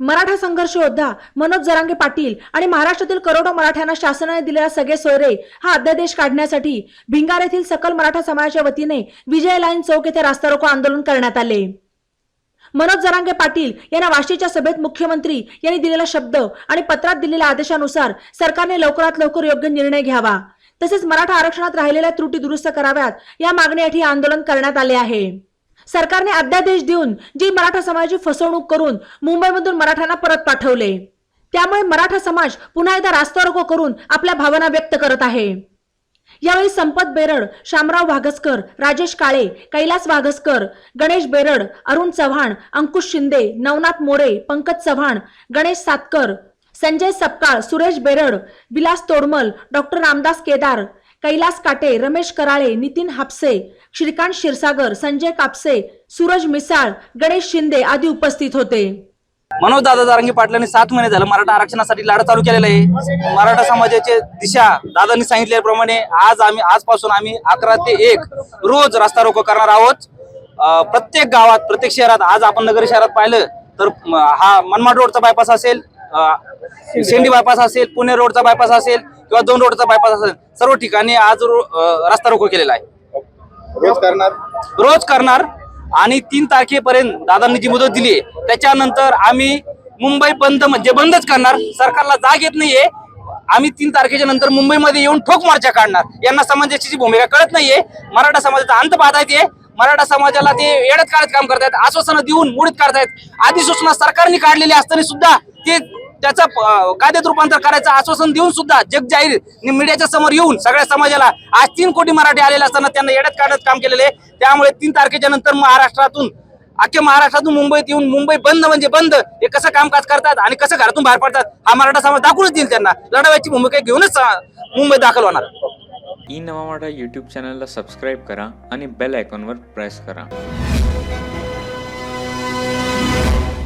मराठा संघर्ष योद्धा मनोज जरांगे पाटील आणि महाराष्ट्रातील करोडो मराठ्यांना शासनाने दिलेला सगळे सोयरे हा अध्यादेश काढण्यासाठी भिंगार येथील सकल मराठा समाजाच्या वतीने विजय लाईन चौक येथे रास्ता रोको आंदोलन करण्यात आले. मनोज जरांगे पाटील यांना वाशीच्या सभेत मुख्यमंत्री यांनी दिलेला शब्द आणि पत्रात दिलेल्या आदेशानुसार सरकारने लवकरात लवकर योग्य निर्णय घ्यावा. तसेच मराठा आरक्षणात राहिलेल्या त्रुटी दुरुस्त कराव्यात या मागणीसाठी आंदोलन करण्यात आले आहे. सरकारने अध्यादेश देऊन जी मराठा समाजाची फसवणूक करून मुंबईमधून मराठ्यांना परत पाठवले. त्यामुळे मराठा समाज पुन्हा एकदा रास्तारोको करून आपल्या भावना व्यक्त करत आहे. यावेळी संपत बेरड शामराव वाघसकर राजेश काळे कैलास वाघसकर गणेश बेरड अरुण चव्हाण अंकुश शिंदे नवनाथ मोरे पंकज चव्हाण गणेश सातकर संजय सपकाळ सुरेश बेरड विलास तोडमल डॉक्टर रामदास केदार कैलास काटे रमेश कराळे नितीन हापसे श्रीकांत क्षीरसागर संजय कापसे सूरज मिसाळ गणेश शिंदे आदी उपस्थित होते. मनोज दादा जारंगी पाटलांनी सात महिने झालं मराठा आरक्षणासाठी लढा चालू केलेला आहे. मराठा समाजाची दिशा दादांनी सांगितल्याप्रमाणे आज आम्ही आजपासून आम्ही अकरा ते एक रोज रस्ता रोको करणार आहोत. प्रत्येक गावात प्रत्येक शहरात आज आपण नगर शहरात पाहिलं तर हा मनमाड रोडचा बायपास असेल. शेंडी बायपास असेल पुणे रोडचा बायपास असेल किंवा दोन रोडचा बायपास असेल सर्व ठिकाणी आज रस्ता रोको केलेला आहे. रोज करणार? रोज करणार आणि तीन तारखेपर्यंत दादांनी जी मुदत दिली आहे त्याच्यानंतर आम्ही मुंबई बंद म्हणजे बंदच करणार सरकारला जाग येत नाहीये आम्ही तीन तारखेच्या नंतर मुंबईमध्ये येऊन ठोक मोर्चा काढणार. यांना समाजाची भूमिका कळत नाहीये मराठा समाजाचा अंत पाहता येते मराठा समाजाला ते येड्यात काढत काम करतायत आश्वासनं देऊन मुडीत काढतायत. अधिसूचना सरकारने काढलेली असताना सुद्धा ते त्याचं कायद्यात रूपांतर करायचं आश्वासन देऊन सुद्धा जग जाहीर मीडियाच्या समोर येऊन सगळ्या समाजाला आज तीन कोटी मराठी आलेले असताना त्यांना येड्यात काढत काम केलेले त्यामुळे तीन तारखेच्या नंतर महाराष्ट्रातून अख्ख्या महाराष्ट्रातून मुंबईत येऊन मुंबई बंद म्हणजे बंद. हे कसं कामकाज करतात आणि कसं घरातून बाहेर पडतात हा मराठा समाज दाखवूनच देईल त्यांना. लढाव्याची भूमिका घेऊनच मुंबईत दाखल होणार. ई नवा मराठा यूट्यूब चॅनलला सबस्क्राईब करा आणि बेल आयकॉनवर प्रेस करा.